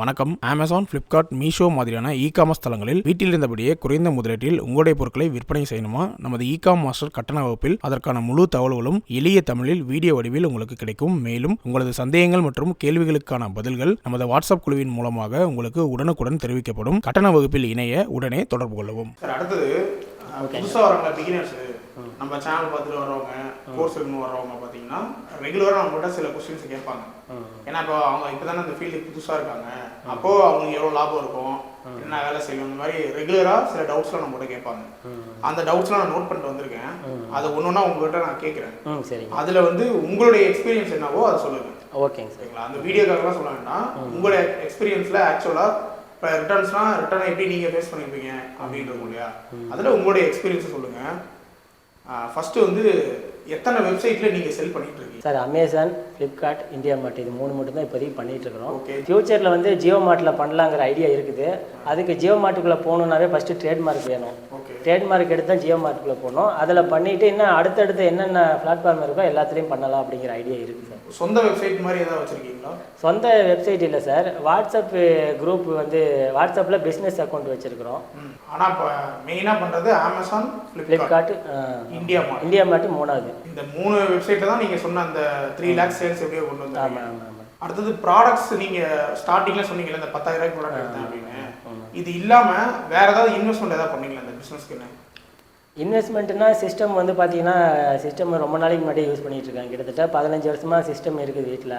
வணக்கம். Amazon Flipkart Meesho மாதிரியான e commerce தளங்களில் வீட்டில் இருந்தபடியே குறைந்த முதலீட்டில் உங்களுடைய பொருட்களை விற்பனை செய்யணுமா? நமது இ காம் மாஸ்டர் கட்டண வகுப்பில் அதற்கான முழு தகவல்களும் எளிய தமிழில் வீடியோ வடிவில் உங்களுக்கு கிடைக்கும். மேலும் உங்களது சந்தேகங்கள் மற்றும் கேள்விகளுக்கான பதில்கள் நமது வாட்ஸ்அப் குழுவின் மூலமாக உங்களுக்கு உடனுக்குடன் தெரிவிக்கப்படும். கட்டண வகுப்பில் இணைய உடனே தொடர்பு கொள்ளவும். அடுத்தது புதுசாக வரவங்க பிகினர்ஸ் நம்ம சேனல் பார்த்துட்டு வரவங்க கோர்ஸ் இருக்குன்னு வரவங்க பார்த்தீங்கன்னா ரெகுலராக நம்மகிட்ட சில கொஸ்டின்ஸ் கேட்பாங்க. ஏன்னா இப்போ அவங்க இப்போ தானே அந்த ஃபீல்டுக்கு புதுசாக இருக்காங்க அப்போ அவங்களுக்கு எவ்வளோ லாபம் இருக்கும்? என்ன வேலை செய்யணும்? இந்த மாதிரி ரெகுலராக சில டவுட்ஸ்லாம் நம்மகிட்ட கேட்பாங்க. அந்த டவுட்ஸ்லாம் நான் நோட் பண்ணிட்டு வந்திருக்கேன். அதை ஒன்று ஒன்றா உங்ககிட்ட நான் கேட்குறேன். அதில் வந்து உங்களுடைய எக்ஸ்பீரியன்ஸ் என்னவோ அதை சொல்லுங்க. ஓகேங்க சார். சரிங்களா? அந்த வீடியோக்காகலாம் சொல்ல வேண்டாம். உங்களோட எக்ஸ்பீரியன்ஸ்ல ஆக்சுவலா இப்போ ரிட்டர்ன்ஸ்னா ரிட்டர்ன் எப்படி நீங்க ஃபேஸ் பண்ணிருப்பீங்க? அப்படின்றது இல்லையா? அதுல உங்களுடைய எக்ஸ்பீரியன்ஸ் சொல்லுங்க. ஃபஸ்ட்டு வந்து எத்தனை வெப்சைட்ல நீங்க செல் பண்ணிட்டு இருக்கீங்க? Sir Amazon Flipkart India Mart இது மூணு மட்டும் தான் இப்போதைக்கு பண்ணிட்டு இருக்கிறோம். ஃபியூச்சரில் வந்து ஜியோ மார்ட்டில் பண்ணலாங்கிற ஐடியா இருக்குது. அதுக்கு ஜியோ மார்ட்டுக்குள்ளே போகணுன்னாவே ஃபஸ்ட்டு ட்ரேட்மார்க் வேணும். ட்ரேட்மார்க் எடுத்து தான் ஜியோ மார்ட்டுக்குள்ளே போகணும். அதில் பண்ணிவிட்டு இன்னும் அடுத்தடுத்து என்னென்ன பிளாட்ஃபார்ம் இருக்கோ எல்லாத்துலேயும் பண்ணலாம் அப்படிங்கிற ஐடியா இருக்குது சார். சொந்த வெப்சைட் மாதிரி ஏதாவது வச்சிருக்கீங்களா? சொந்த வெப்சைட் இல்லை சார். வாட்ஸ்அப் குரூப் வந்து வாட்ஸ்அப்பில் பிஸ்னஸ் அக்கௌண்ட் வச்சுருக்கிறோம். ம். ஆனா இப்போ மெயினா பண்றது Amazon Flipkart India India Mart மூணாவது. இந்த மூணு வெப்சைட்ல தான் நீங்க சொன்ன அந்த த்ரீ லேக்ஸ் சேல்ஸ் எப்படியோ கொண்டு வந்தீங்க அடுத்தது ப்ராடக்ட்ஸ் நீங்க ஸ்டார்டிங்ல சொன்னீங்கல்ல இந்த பத்தாயிரம் ரூபாய்க்கு ப்ராடக்ட் எடுத்தேன் அப்படின்னு. இது இல்லாம வேற ஏதாவது இன்வெஸ்ட்மெண்ட் ஏதாவது பண்ணீங்களா? இந்த பிசினஸ்க்கு இன்வெஸ்ட்மெண்ட்னா சிஸ்டம் வந்து பார்த்தீங்கன்னா சிஸ்டம் ரொம்ப நாளைக்கு முன்னாடி யூஸ் பண்ணிட்டு இருக்காங்க. கிட்டத்தட்ட பதினஞ்சு வருஷமா சிஸ்டம் இருக்குது வீட்டில்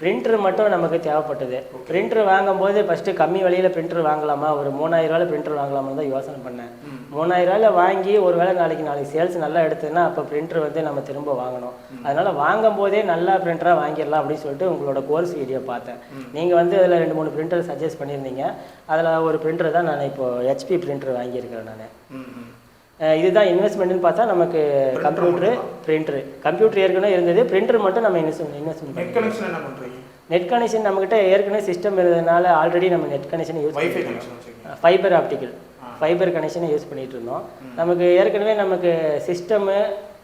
பிரிண்டர் மட்டும் நமக்கு தேவைப்பட்டது. பிரிண்டர் வாங்கும்போது ஃபஸ்ட்டு கம்மி விலையில பிரிண்டர் வாங்கலாமா? ஒரு மூணாயிரம் ரூபாயில பிரிண்டர் வாங்கலாமா தான் யோசனை பண்ணேன். மூணாயிரம் ரூபாயில வாங்கி ஒரு வேளை நாளைக்கு நாளைக்கு சேல்ஸ் நல்லா எடுத்ததுன்னா அப்போ பிரிண்டர் வந்து நம்ம திரும்ப வாங்கணும். அதனால வாங்கும் போதே நல்லா பிரிண்டராக வாங்கிடலாம் அப்படின்னு சொல்லிட்டு உங்களோட கோர்ஸ் வீடியோ பார்த்தேன். நீங்கள் வந்து அதில் ரெண்டு மூணு பிரிண்டர் சஜஸ்ட் பண்ணியிருந்தீங்க. அதில் ஒரு பிரிண்டர் தான் நான் இப்போ ஹெச்பி பிரிண்டர் வாங்கியிருக்கிறேன் நான். இதுதான் இன்வெஸ்ட்மெண்ட்னு பார்த்தா நமக்கு கம்ப்யூட்டரு பிரிண்டரு கம்ப்யூட்டர் ஏற்கனவே இருந்தது. பிரிண்டர் மட்டும் நம்ம இன்வெஸ்ட் இன்வெஸ்ட்மெண்ட் நெட் கனெக்ஷன் என்ன பண்றீங்க? நெட் கனெக்ஷன் நம்மகிட்ட ஏற்கனவே சிஸ்டம் இருந்ததுனால ஆல்ரெடி நம்ம net connection use fiber optical fiber கனெக்ஷனை யூஸ் பண்ணிட்டு இருந்தோம். நமக்கு ஏற்கனவே நமக்கு சிஸ்டமு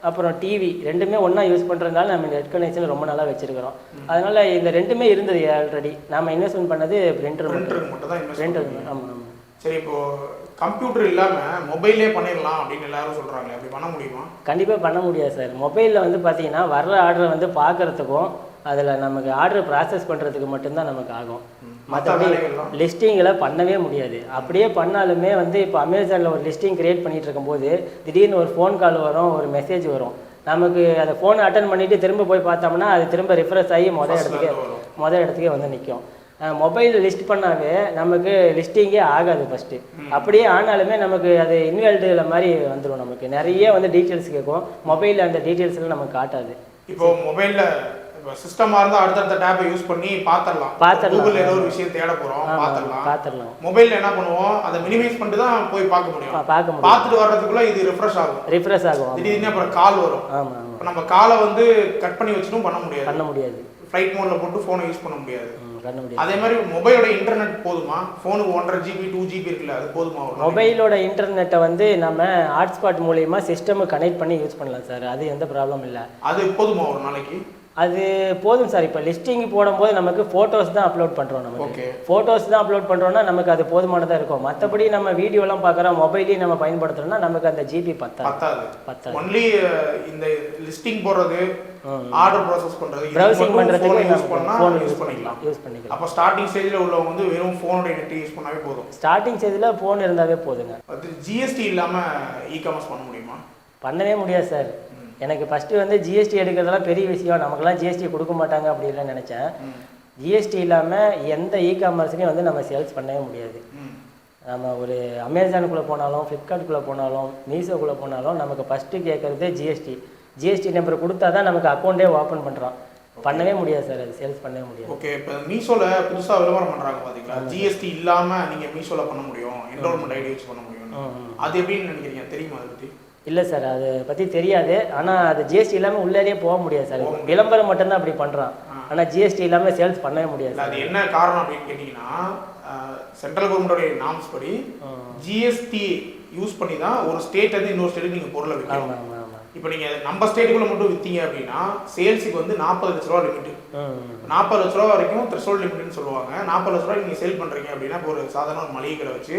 அப்புறம் டிவி ரெண்டுமே ஒன்றா யூஸ் பண்ணுறதுனால நம்ம நெட் கனெக்ஷன் ரொம்ப நாளாக வச்சிருக்கிறோம். அதனால இந்த ரெண்டுமே இருந்தது ஆல்ரெடி நம்ம இன்வெஸ்ட்மெண்ட் பண்ணது பிரிண்டர் பிரிண்டர் பண்ணுறீங்க ஆமாம் ஆமாம் சரி இப்போ கம்ப்யூட்டர் இல்லாம மொபைல்லே பண்ணிடலாம் அப்படின்னு எல்லாரும் சொல்றாங்க அப்படி பண்ண முடியுமா? கண்டிப்பாக பண்ண முடியாது சார். மொபைலில் வந்து பார்த்தீங்கன்னா வர்ற ஆர்டரை வந்து பார்க்கறதுக்கும் அதில் நமக்கு ஆர்டர் ப்ராசஸ் பண்ணுறதுக்கு மட்டும்தான் நமக்கு ஆகும். மற்றபடி? லிஸ்டிங்கில் பண்ணவே முடியாது. அப்படியே பண்ணாலுமே வந்து இப்போ அமேசானில் ஒரு லிஸ்டிங் கிரியேட் பண்ணிட்டு இருக்கும்போது திடீர்னு ஒரு ஃபோன் கால் வரும் ஒரு மெசேஜ் வரும். நமக்கு அந்த ஃபோனை அட்டன் பண்ணிட்டு திரும்ப போய் பார்த்தோம்னா அது திரும்ப ரிஃப்ரெஷ் ஆகி மொதல் இடத்துக்கே. மொதல் இடத்துக்கே வந்து நிற்கும் மொபைல் லிஸ்ட் பண்ணாவே நமக்கு லிஸ்டிங்கே ஆகாது ஃபஸ்ட்டு அப்படியே ஆனாலுமே நமக்கு அது இன்வெல்டில் மாதிரி வந்துடும் நமக்கு. நிறைய வந்து டீட்டெயில்ஸ் கேட்கும். மொபைலில் அந்த டீட்டெயில்ஸ்லாம் நமக்கு காட்டாது. இப்போ மொபைல்ல சிஸ்டமா இருந்தா அடுத்தடுத்த டேப்பை யூஸ் பண்ணி பார்த்துடலாம் பார்த்துடலாம். கூகுள் ஏதோ ஒரு விஷயம் தேட போறோம் பார்த்துடலாம் பார்த்துடலாம் மொபைல்ல என்ன பண்ணுவோம்? அதை மினிமைஸ் பண்ணிட்டு தான் போய் பார்க்க முடியும். பார்க்க முடியும். பார்த்துட்டு வர்றதுக்குள்ள இது ரிஃப்ரெஷ் ஆகும். ரிஃப்ரெஷ் ஆகும். திடீர்னு அப்புறம் கால் வரும். இப்போ நம்ம காலை வந்து கட் பண்ணி வச்சுட்டும் பண்ண முடியாது. பண்ண முடியாது. ஃப்ளைட் மோட்ல போட்டு ஃபோனை யூஸ் பண்ண முடியாது. அதே மாதிரி மொபைலோட இன்டர்நெட் போதுமா? ஃபோனுக்கு ஒன்றரை ஜிபி டூ ஜிபி இருக்குல்ல அது போதுமா? மொபைலோட இன்டர்நெட்டை வந்து நம்ம ஹாட்ஸ்பாட் மூலியமா சிஸ்டமை கனெக்ட் பண்ணி யூஸ் பண்ணலாம் சார் அது எந்த ப்ராப்ளம் இல்லை. அது போதுமா ஒரு நாளைக்கு? அது போதும் சார். இப்போ லிஸ்டிங் போடும்போது நமக்கு ஃபோட்டோஸ் தான் அப்லோட் பண்ணுறோம் நமக்கு. ஃபோட்டோஸ் தான் அப்லோட் பண்ணுறோம்னா நமக்கு அது போதுமானதாக இருக்கும். மற்றபடி நம்ம வீடியோலாம் பார்க்குறோம் மொபைலையும் நம்ம பயன்படுத்துறோம்னா நமக்கு அந்த ஜிபி பத்தாது. பத்தாது. ஒன்லி இந்த லிஸ்டிங் போடுறது. ஆர்டர் ப்ராசஸ் பண்றது ப்ரௌசிங் பண்ணுறதுக்கு யூஸ் பண்ணா ஃபோன் யூஸ் பண்ணிக்கலாம். யூஸ் பண்ணிக்கலாம். அப்போ ஸ்டார்டிங் ஸ்டேஜ்ல உள்ளவங்க வந்து வெறும் ஃபோனோட நெட் யூஸ் பண்ணாவே போதும். ஸ்டார்டிங் ஸ்டேஜில் ஃபோன் இருந்தாவே போதுங்க. அது ஜிஎஸ்டி இல்லாம இ காமர்ஸ் பண்ண முடியுமா? பண்ணவே முடியாது சார். எனக்கு ஃபஸ்ட்டு வந்து ஜிஎஸ்டி எடுக்கிறதெல்லாம் பெரிய விஷயம். நமக்கெல்லாம் ஜிஎஸ்டி கொடுக்க மாட்டாங்க அப்படின்லாம் நினச்சேன். ஜிஎஸ்டி இல்லாமல் எந்த இ காமர்ஸ்லையும் வந்து நம்ம சேல்ஸ் பண்ணவே முடியாது. நம்ம ஒரு அமேசானுக்குள்ளே போனாலும் ஃப்ளிப்கார்ட்டுக்குள்ளே போனாலும் மீஷோக்குள்ளே போனாலும் நமக்கு ஃபஸ்ட்டு கேட்குறது ஜிஎஸ்டி ஜிஎஸ்டி நம்பர் கொடுத்தா தான் நமக்கு அக்கௌண்ட்டே ஓப்பன் பண்ணுறோம் பண்ணவே முடியாது சார் அது சேல்ஸ் பண்ணவே முடியாது. ஓகே இப்போ மீஷோல புதுசா விளம்பரம் பண்றாங்க பாத்தீங்களா? ஜிஎஸ்டி இல்லாம நீங்க மீஷோல பண்ண முடியும். என்ரோல்மெண்ட் ஐடி வச்சு பண்ண முடியும். அது எப்படின்னு நினைக்கிறீங்க? தெரியுமா அதை பத்தி? இல்லை சார் அதை பற்றி தெரியாது. ஆனால் அது ஜிஎஸ்டி இல்லாமல் உள்ளேயே போக முடியாது சார். விளம்பரம் மட்டும்தான் அப்படி பண்ணுறான் ஆனால் ஜிஎஸ்டி இல்லாமல் சேல்ஸ் பண்ணவே முடியாது அது என்ன காரணம் அப்படின்னு கேட்டீங்கன்னா சென்ட்ரல் கவர்மெண்டோட நாம்ஸ் படி ஜிஎஸ்டி யூஸ் பண்ணி தான் ஒரு ஸ்டேட் வந்து இன்னொரு ஸ்டேட்டுக்கு நீங்க பொருளை விற்கணும். இப்போ நீங்க நம்ம ஸ்டேட்டுக்குள்ள மட்டும் வித்தீங்க அப்படின்னா சேல்ஸுக்கு வந்து நாற்பது லட்ச ரூபா லிமிட் நாற்பது லட்ச ரூபா வரைக்கும் த்ரெஷோல்ட் லிமிட்னு சொல்லுவாங்க. நாற்பது லட்ச ரூபா நீங்க சேல் பண்றீங்க அப்படின்னா இப்போ ஒரு சாதாரண ஒரு மளிகை கடை வச்சு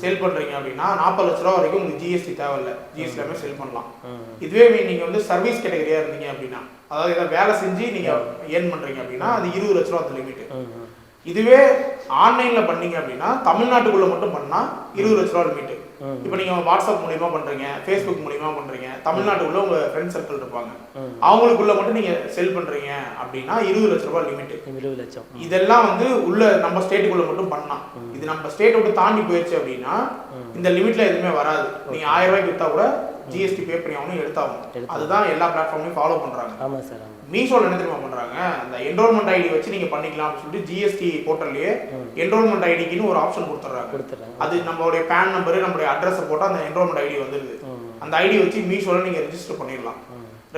சேல் பண்றீங்க அப்படின்னா நாற்பது லட்ச ரூபா வரைக்கும் உங்களுக்கு ஜிஎஸ்டி தேவையில்ல. ஜிஎஸ்டி எல்லாமே சேல் பண்ணலாம். இதுவே நீ- நீங்க வந்து சர்வீஸ் கேட்டகரியா இருந்தீங்க அப்படின்னா அதாவது ஏதாவது வேலை செஞ்சு நீங்க ஏர்ன் பண்றீங்க அப்படின்னா அது இருபது லட்ச ரூபா அந்த லிமிட் இதுவே ஆன்லைன்ல பண்ணீங்க அப்படின்னா தமிழ்நாட்டுக்குள்ள மட்டும் பண்ணா இருபது லட்ச ரூபா லிமிட். இப்போ நீங்க வாட்ஸ்அப் மூலியமா பண்றீங்க ஃபேஸ்புக் மூலியமா பண்றீங்க தமிழ்நாட்டுக்குள்ள உங்க ஃப்ரெண்ட் சர்க்கிள் இருப்பாங்க. அவங்களுக்குள்ள மட்டும் நீங்க செல் பண்றீங்க அப்படின்னா இருபது லட்ச ரூபாய் லிமிட் இருபது லட்சம். இதெல்லாம் வந்து உள்ள நம்ம ஸ்டேட்டுக்குள்ள மட்டும் பண்ணலாம். இது நம்ம ஸ்டேட் விட்டு தாண்டி போயிடுச்சு அப்படின்னா இந்த லிமிட்ல எதுவுமே வராது. நீங்க ஆயிரம் ரூபாய்க்கு வித்தா கூட ஜிஎஸ்டி பே பண்ணி ஆகணும் எடுத்தாகணும். அதுதான் எல்லா பிளாட்ஃபார்ம்லையும் ஃபாலோ பண்றாங்க. ஆமாம் சார் மீஷோல என்ன தெரியுமா பண்றாங்க? அந்த என்ரோல்மெண்ட் ஐடி வச்சு நீங்க பண்ணிக்கலாம் அப்படின்னு சொல்லிட்டு ஜிஎஸ்டி போர்ட்டல்லையே என்ரோல்மெண்ட் ஐடிக்குன்னு ஒரு ஆப்ஷன் கொடுத்துட்றாங்க. கொடுத்துட்றாங்க. அது நம்மளுடைய பேன் நம்பர் நம்மளுடைய அட்ரஸ் போட்டா அந்த என்ரோல்மெண்ட் ஐடி வந்துருது. ம். அந்த ஐடி வச்சு மீஷோல நீங்க ரெஜிஸ்டர் பண்ணிடலாம்.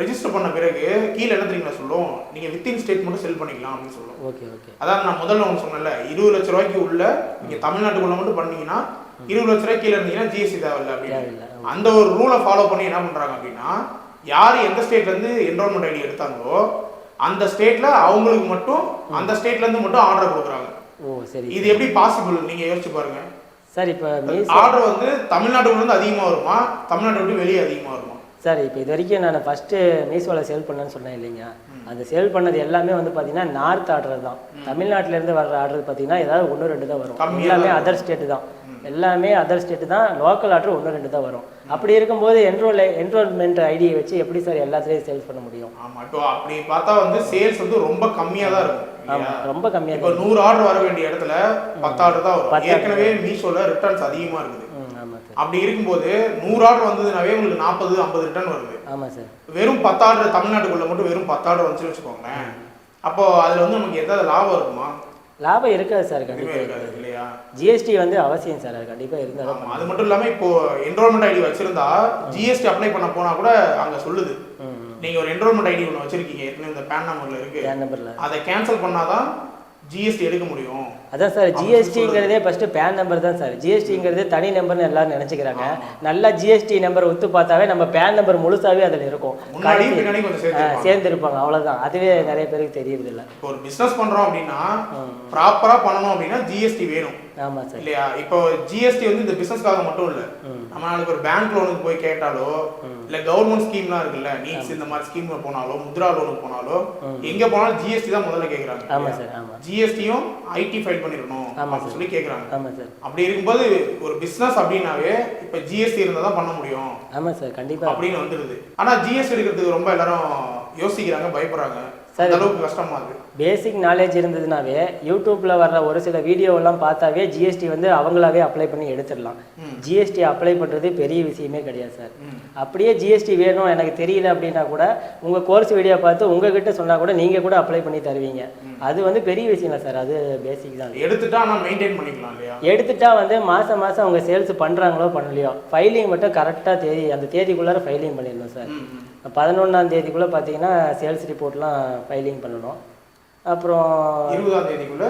ரெஜிஸ்டர் பண்ண பிறகு கீழே என்ன தெரியுங்களா சொல்லும்? நீங்க வித்தின் ஸ்டேட் மட்டும் செல் பண்ணிக்கலாம் அப்படின்னு ஓகே ஓகே. அதாவது நான் முதல்ல ஒன்று சொன்னேன்ல இருபது லட்ச ரூபாய்க்கு உள்ள நீங்க தமிழ்நாட்டுக்குள்ள மட்டும் பண்ணீங்கன்னா இருபது லட்ச ரூபாய் கீழே இருந்தீங்கன்னா ஜிஎஸ்டி தேவையில்ல தேவையில்ல, அப்படின்னு. அந்த ஒரு ரூலை ஃபாலோ பண்ணி என்ன பண்றாங்க அப்படின்னா யார் எந்த ஸ்டேட்ல இருந்து என்ரோல்மெண்ட் ஐடி எடுத்தாங்களோ அந்த ஸ்டேட்ல அவங்களுக்கு மட்டும் அந்த ஸ்டேட்ல இருந்து மட்டும் ஆர்டர் கொடுக்குறாங்க. ஓ சரி. இது எப்படி பாசிபிள் நீங்க யோசிச்சு பாருங்க. சார் இப்போ ஆர்டர் வந்து தமிழ்நாட்டுக்குள்ள இருந்து அதிகமா வருமா? தமிழ்நாட்டை விட்டு வெளியே அதிகமா வருமா? சார் இப்போ இது வரைக்கும் நான் ஃபஸ்ட்டு மீஷோவில் சேல் பண்ணேன்னு சொன்னேன் இல்லைங்க அந்த சேல் பண்ணது எல்லாமே வந்து பார்த்தீங்கன்னா நார்த் ஆர்டர் தான். தமிழ்நாட்டிலேருந்து வர்ற ஆர்டர் பார்த்தீங்கன்னா ஏதாவது ஒன்று ரெண்டு தான் வரும். எல்லாமே அதர் ஸ்டேட்டு தான். எல்லாமே அதர் ஸ்டேட்டு தான். லோக்கல் ஆர்டர் ஒன்று ரெண்டு தான் வரும். அப்படி இருக்கும்போது என்ரோல் என்ரோல்மெண்ட் ஐடியை வச்சு எப்படி சார் எல்லாத்துலேயும் சேல்ஸ் பண்ண முடியும்? ஆமா இப்போ அப்படி பார்த்தா வந்து சேல்ஸ் வந்து ரொம்ப கம்மியா தான் இருக்கும்? ஆமாம் ரொம்ப கம்மியாக இப்போ நூறு ஆர்டர் வர வேண்டிய இடத்துல பத்து ஆர்டர் தான் வரும். ஏற்கனவே மீஷோல ரிட்டர்ன்ஸ் அதிகமா இருக்குது. ஆமாம் அப்படி இருக்கும்போது நூறு ஆர்டர் வந்ததுனாவே உங்களுக்கு நாற்பது ஐம்பது ரிட்டர்ன் வருது. ஆமாம் சார். வெறும் பத்து ஆர்டர் தமிழ்நாட்டுக்குள்ள மட்டும் வெறும் பத்து ஆர்டர் வந்துச்சுன்னு வச்சுக்கோங்களேன். அப்போ அதுல வந்து நமக்கு எதாவது லாபம் இருக்குமா லாபம் இருக்காது சார் கண்டிப்பாக இருக்காது. இல்லையா? ஜிஎஸ்டி வந்து அவசியம் சார் அது கண்டிப்பாக இருந்தால் தான் ஆமா அது மட்டும் இல்லாம இப்போ என்ரோல்மெண்ட் ஐடி வச்சிருந்தா ஜிஎஸ்டி அப்ளை பண்ண போனா கூட அங்க சொல்லுது. ம் நீங்க ஒரு என்ரோல்மெண்ட் ஐடி ஒன்று வச்சிருக்கீங்க ஏற்கனவே இந்த பேன் நம்பர்ல இருக்கு. என் நம்பரில் அதை கேன்சல் பண்ணாதான் ஜிஎஸ்டி எடுக்க முடியும். அதான் சார் ஜிஎஸ்டிங்கிறதே ஃபர்ஸ்ட் பேன் நம்பர் தான் சார். ஜிஎஸ்டிங்கிறது தனி நம்பர்னு எல்லாரும் நினைச்சுக்கிறாங்க. நல்லா ஜிஎஸ்டி நம்பர் ஒத்து பார்த்தாவே நம்ம பேன் நம்பர் முழுசாவே அதில் இருக்கும். சேர்ந்திருப்பாங்க. அவ்வளவுதான். அதுவே நிறைய பேருக்கு தெரியறது இல்ல இப்போ ஒரு பிசினஸ் பண்றோம் அப்படின்னா ப்ராப்பரா பண்ணணும் அப்படின்னா ஜிஎஸ்டி வேணும். ஆமா சார். இல்லையா? இப்போ ஜிஎஸ்டி வந்து இந்த பிசினஸ்க்காக மட்டும் இல்ல. நம்ம நாளைக்கு ஒரு பேங்க் லோனுக்கு போய் கேட்டாலோ இல்ல கவர்மெண்ட் ஸ்கீம்லாம் இருக்குல்ல நீட்ஸ் இந்த மாதிரி ஸ்கீம்ல போனாலோ முத்ரா லோனுக்கு போனாலோ எங்க போனாலும் ஜிஎஸ்டி தான் முதல்ல கேக்குறாங்க. ஆமா சார் ஆமா. ஜிஎஸ்டியும் ஐடி ஃபைல் பண்ணிடணும் ஆமா அப்படின்னு சொல்லி கேக்குறாங்க. ஆமா சார். அப்படி இருக்கும்போது ஒரு பிசினஸ் அப்படின்னாவே இப்ப ஜிஎஸ்டி இருந்தா தான் பண்ண முடியும். ஆமா சார் கண்டிப்பா. அப்படின்னு வந்துருது ஆனா ஜிஎஸ்டி எடுக்கிறதுக்கு ரொம்ப எல்லாரும் யோசிக்கிறாங்க பயப்படுறாங்க. அந்த அளவுக்கு கஷ்டமா இருக்கு. பேசிக் நாலேஜ் இருந்ததுனாவே யூடியூப்ல வர்ற ஒரு சில வீடியோவெல்லாம் பார்த்தாவே ஜிஎஸ்டி வந்து அவங்களாவே அப்ளை பண்ணி எடுத்துடலாம். ஜிஎஸ்டி அப்ளை பண்றது பெரிய விஷயமே கிடையாது சார். அப்படியே ஜிஎஸ்டி வேணும் எனக்கு தெரியல அப்படின்னா கூட உங்க கோர்ஸ் வீடியோ பார்த்து உங்ககிட்ட சொன்னா கூட நீங்க கூட அப்ளை பண்ணி தருவீங்க. அது வந்து பெரிய விஷயம் இல்லை சார். அது பேசிக் தான். எடுத்துட்டா நான் மெயின்டைன் பண்ணிக்கலாம் எடுத்துட்டா வந்து மாசம் மாசம் அவங்க சேல்ஸ் பண்றாங்களோ பண்ணலையோ ஃபைலிங் மட்டும் கரெக்டாக தேதி அந்த தேதிக்குள்ளார ஃபைலிங் பண்ணிடணும் சார். பதினொன்றாம் தேதிக்குள்ள பார்த்தீங்கன்னா சேல்ஸ் ரிப்போர்ட்லாம் ஃபைலிங் பண்ணணும். அப்புறம் இருபதாம் தேதிக்குள்ள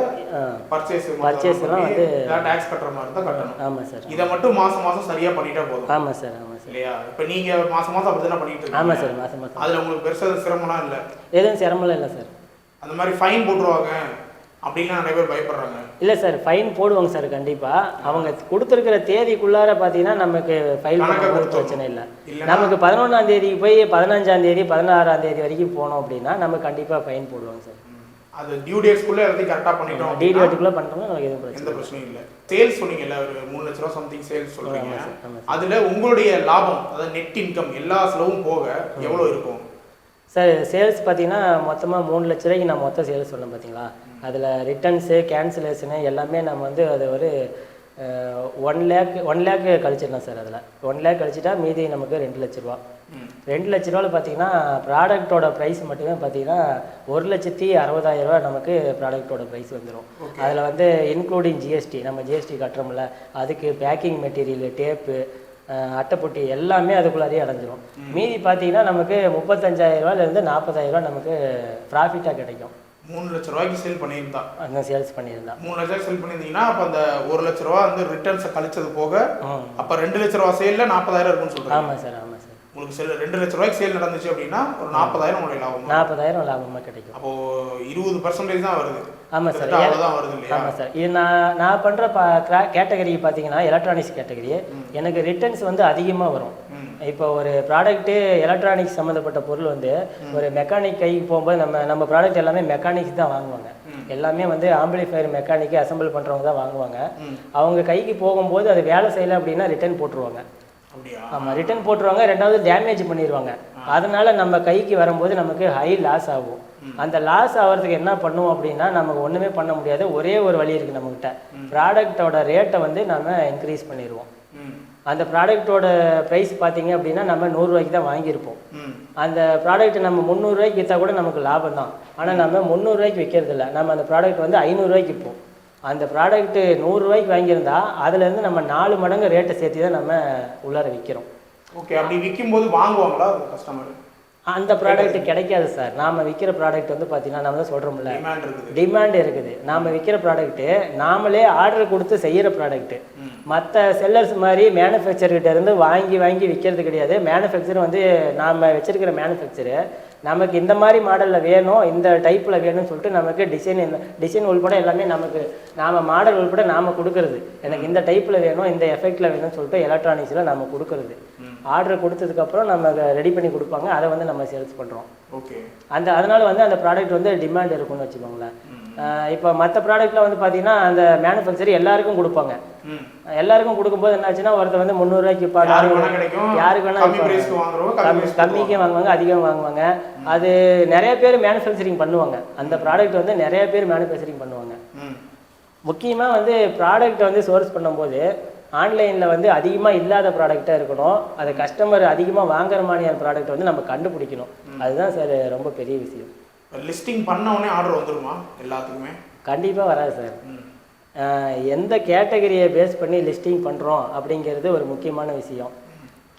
பர்ச்சேஸ் எல்லாம் வந்து- டாக்ஸ் கட்டுற மாதிரி தான் கட்டணும். ஆமாம் சார் இதை மட்டும் மாசம் மாசம் சரியா பண்ணிட்டா போதும். ஆமாம் சார் ஆமாம் சார். இல்லையா? இப்ப நீங்க மாசம் மாசம் அப்படிதானே பண்ணிட்டு ஆமாம் சார் மாதம் மாதம் அதுல உங்களுக்கு பெருசா சிரமம்லாம் இல்ல? எதுவும் சிரமம்லாம் இல்லை சார். அந்த மாதிரி ஃபைன் போட்டுருவாங்க அப்படின்லாம் நிறைய பேர் பயப்படுறாங்க. இல்லை சார் ஃபைன் போடுவாங்க சார் கண்டிப்பாக அவங்க கொடுத்துருக்கிற தேதிக்குள்ளார பார்த்தீங்கன்னா நமக்கு ஃபைல் கொடுத்துடணும். பிரச்சனை இல்லை. நமக்கு பதினொன்றாம் தேதி போய் பதினஞ்சாம் தேதி பதினாறாம் தேதி வரைக்கும் போனோம் அப்படின்னா நம்ம கண்டிப்பாக ஃபைன் போடுவாங்க சார். அது டியூ டேட்ஸ்க்குள்ள எல்லாத்தையும் கரெக்டா பண்ணிட்டோம் டிடி அப்படின்னா வாட்டுக்குள்ளே பண்ணிட்டோம்னா நமக்கு எதுவும் பிரச்சனை எந்த பிரச்சனையும் இல்ல. சேல்ஸ் சொன்னீங்கல்ல ஒரு மூணு லட்ச ரூபா சம்திங் சேல்ஸ் ஆமா அதுல உங்களுடைய லாபம் அதாவது நெட் இன்கம் எல்லா செலவும் போக எவ்வளவு இருக்கும்? சார் சேல்ஸ் பார்த்தீங்கன்னா மொத்தமாக மூணு லட்ச ரூபாய்க்கு நான் மொத்தம் சேல்ஸ் சொன்னேன் பார்த்தீங்களா அதில் ரிட்டர்ன்ஸு கேன்சலேஷனு எல்லாமே நம்ம வந்து அது ஒரு ஒன் லேக் ஒன் லேக் கழிச்சிடலாம் சார் அதில். ஒன் லேக் கழிச்சிட்டா மீதி நமக்கு ரெண்டு லட்ச ரூபா. ரெண்டு லட்ச ரூபாவில் பார்த்தீங்கன்னா ப்ராடக்ட்டோட ப்ரைஸ் மட்டுமே பார்த்தீங்கன்னா ஒரு லட்சத்தி அறுபதாயிரம் ரூபா நமக்கு ப்ராடக்ட்டோட ப்ரைஸ் வந்துடும் அதில் வந்து இன்க்ளூடிங் ஜிஎஸ்டி நம்ம ஜிஎஸ்டி கட்டுறோம்ல அதுக்கு பேக்கிங் மெட்டீரியல் டேப்பு அட்டைப்பொட்டி எல்லாமே அதுக்குள்ளாரையே அடைஞ்சிரும். மீதி பார்த்தீங்கன்னா நமக்கு நாற்பதாயிரம் ரூபா நமக்கு ப்ராஃபிட்டாக கிடைக்கும். மூணு லட்ச ரூபாய்க்கு சேல் பண்ணியிருந்தா? அந்த சேல்ஸ் பண்ணியிருந்தா. மூணு லட்சம் சேல் பண்ணியிருந்தீங்கன்னா அப்ப அந்த ஒரு லட்ச ரூபா வந்து ரிட்டர்ன்ஸை கழிச்சது போக அப்ப ரெண்டு லட்ச ரூபா சேல்ல நாற்பதாயிரம் இருக்கும்னு சொல்றேன் ஆமாம் சார் ஆமாம் உங்களுக்கு செல் ரெண்டு லட்ச ரூபாய்க்கு சேல் நடந்துச்சு அப்படின்னா ஒரு நாற்பதாயிரம் உங்களுக்கு லாபம். நாற்பதாயிரம் லாபமாக கிடைக்கும். அப்போ இருபது பர்சன்டேஜ் தான் வருது. ஆமாம் சார் அவ்வளவுதான் வருது இல்லையா? ஆமாம் சார் இது நான் நான் பண்ணுற ப கேட்டகரி பார்த்தீங்கன்னா எலக்ட்ரானிக்ஸ் கேட்டகரி எனக்கு ரிட்டர்ன்ஸ் வந்து அதிகமாக வரும். இப்போ ஒரு ப்ராடக்ட்டு எலக்ட்ரானிக்ஸ் சம்மந்தப்பட்ட பொருள் வந்து ஒரு மெக்கானிக் கைக்கு போகும்போது நம்ம நம்ம ப்ராடக்ட் எல்லாமே மெக்கானிக்ஸ் தான் வாங்குவாங்க. எல்லாமே வந்து ஆம்பிளிஃபயர் மெக்கானிக்கு அசம்பிள் பண்ணுறவங்க தான் வாங்குவாங்க. அவங்க கைக்கு போகும்போது அது வேலை செய்யலை அப்படின்னா ரிட்டர்ன் போட்டுருவாங்க. ஆமாம் ரிட்டர்ன் போட்டுருவாங்க ரெண்டாவது டேமேஜ் பண்ணிடுவாங்க அதனால நம்ம கைக்கு வரும்போது நமக்கு ஹை லாஸ் ஆகும். அந்த லாஸ் ஆகிறதுக்கு என்ன பண்ணுவோம் அப்படின்னா நமக்கு ஒன்றுமே பண்ண முடியாது. ஒரே ஒரு வழி இருக்குது நம்மக்கிட்ட ப்ராடக்டோட ரேட்டை வந்து நம்ம இன்க்ரீஸ் பண்ணிடுவோம் அந்த ப்ராடக்ட்டோட ப்ரைஸ் பார்த்தீங்க அப்படின்னா நம்ம நூறுரூவாய்க்கு தான் வாங்கியிருப்போம். அந்த ப்ராடக்ட் நம்ம முந்நூறுரூவாய்க்கு விற்றா கூட நமக்கு லாபம் தான். ஆனால் நம்ம முந்நூறுரூவாய்க்கு விற்கிறது நம்ம அந்த ப்ராடக்ட் வந்து ஐநூறுரூவாய்க்கு விற்போம் அந்த ப்ராடக்ட்டு நூறுரூவாய்க்கு வாங்கியிருந்தா அதுலேருந்து நம்ம நாலு மடங்கு ரேட்டை சேர்த்து தான் நம்ம உள்ளார விற்கிறோம் ஓகே அப்படி விற்கும்போது வாங்குவாங்களா கஸ்டமர் அந்த ப்ராடக்ட் கிடைக்காது சார். நாம விற்கிற ப்ராடக்ட் வந்து பார்த்தீங்கன்னா நம்ம தான் சொல்கிறோம்ல டிமாண்ட் இருக்குது. டிமாண்ட் இருக்குது. நாம விற்கிற ப்ராடக்ட்டு நாமளே ஆர்டர் கொடுத்து செய்கிற ப்ராடக்ட்டு மற்ற செல்லர்ஸ் மாதிரி மேனுஃபேக்சர்கிட்ட இருந்து வாங்கி வாங்கி விற்கிறது கிடையாது. மேனுஃபேக்சர் வந்து நாம் வச்சிருக்கிற மேனுஃபேக்சரு நமக்கு இந்த மாதிரி மாடலில் வேணும் இந்த டைப்பில் வேணும்னு சொல்லிட்டு நமக்கு டிசைன் டிசைன் உள்பட எல்லாமே நமக்கு நாம் மாடல் உள்பட நாம் கொடுக்கறது. எனக்கு இந்த டைப்பில் வேணும் இந்த எஃபெக்டில் வேணும்னு சொல்லிட்டு எலக்ட்ரானிக்ஸில் நம்ம கொடுக்கறது. ஆர்டர் கொடுத்ததுக்கப்புறம் நம்ம ரெடி பண்ணி கொடுப்பாங்க அதை வந்து நம்ம சேல்ஸ் பண்ணுறோம் ஓகே. அந்த அதனால வந்து அந்த ப்ராடக்ட் வந்து டிமாண்ட் இருக்கும்னு வச்சுக்கோங்களேன். இப்போ மற்ற ப்ராடக்ட்டில் வந்து பார்த்தீங்கன்னா அந்த மேனுஃபேக்சர் எல்லாருக்கும் கொடுப்பாங்க. எல்லாருக்கும் கொடுக்கும்போது என்னாச்சுன்னா ஒருத்தர் வந்து முந்நூறுரூவாய்க்கு இப்போ யாருக்கு வேணா கிடைக்கும். யாருக்கு வேணா கம்மி விற்பாங்க. பிரைஸ்க்கு வாங்குறவங்க கம்மி கம்மி பிரைஸ்க்கு கம்மிக்கு வாங்குவாங்க அதிகம் வாங்குவாங்க. அது நிறைய பேர் மேனுஃபேக்சரிங் பண்ணுவாங்க. அந்த ப்ராடக்ட் வந்து நிறைய பேர் மேனுஃபேக்சரிங் பண்ணுவாங்க. முக்கியமாக வந்து ப்ராடக்ட் வந்து சோர்ஸ் பண்ணும்போது ஆன்லைனில் வந்து அதிகமாக இல்லாத ப்ராடக்டாக இருக்கணும். அது கஸ்டமர் அதிகமாக வாங்குற மாதிரியான ப்ராடக்ட் வந்து நம்ம கண்டுபிடிக்கணும். அதுதான் சார் ரொம்ப பெரிய விஷயம். லிஸ்டிங் பண்ண உடனே ஆர்டர் வந்துருமா? எல்லாத்துக்குமே? கண்டிப்பாக வராது சார் எந்த கேட்டகரியை பேஸ் பண்ணி லிஸ்டிங் பண்ணுறோம் அப்படிங்கிறது ஒரு முக்கியமான விஷயம்.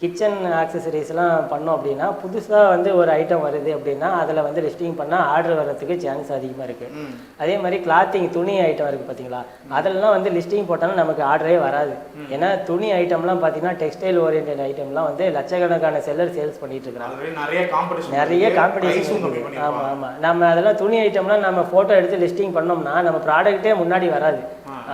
கிச்சன் ஆக்சசரிஸ்லாம் பண்ணோம் அப்படின்னா புதுசாக வந்து ஒரு ஐட்டம் வருது அப்படின்னா அதில் வந்து லிஸ்டிங் பண்ணால் ஆர்டர் வர்றதுக்கு சான்ஸ் அதிகமாக இருக்குது அதே மாதிரி கிளாத்திங் துணி ஐட்டம் இருக்குது பார்த்தீங்களா அதெல்லாம் வந்து லிஸ்டிங் போட்டாலும் நமக்கு ஆர்டரே வராது. ஏன்னா துணி ஐட்டம்லாம் பார்த்தீங்கன்னா டெக்ஸ்டைல் ஓரியன்ட் ஐட்டம்லாம் வந்து லட்சக்கணக்கான செல்லர் சேல்ஸ் பண்ணிட்டு இருக்கிறாங்க. நிறைய காம்படிஷன் ஆமாம் ஆமாம் நம்ம அதெல்லாம் துணி ஐட்டம்லாம் நம்ம ஃபோட்டோ எடுத்து லிஸ்டிங் பண்ணோம்னா நம்ம ப்ராடக்ட்டே முன்னாடி வராது.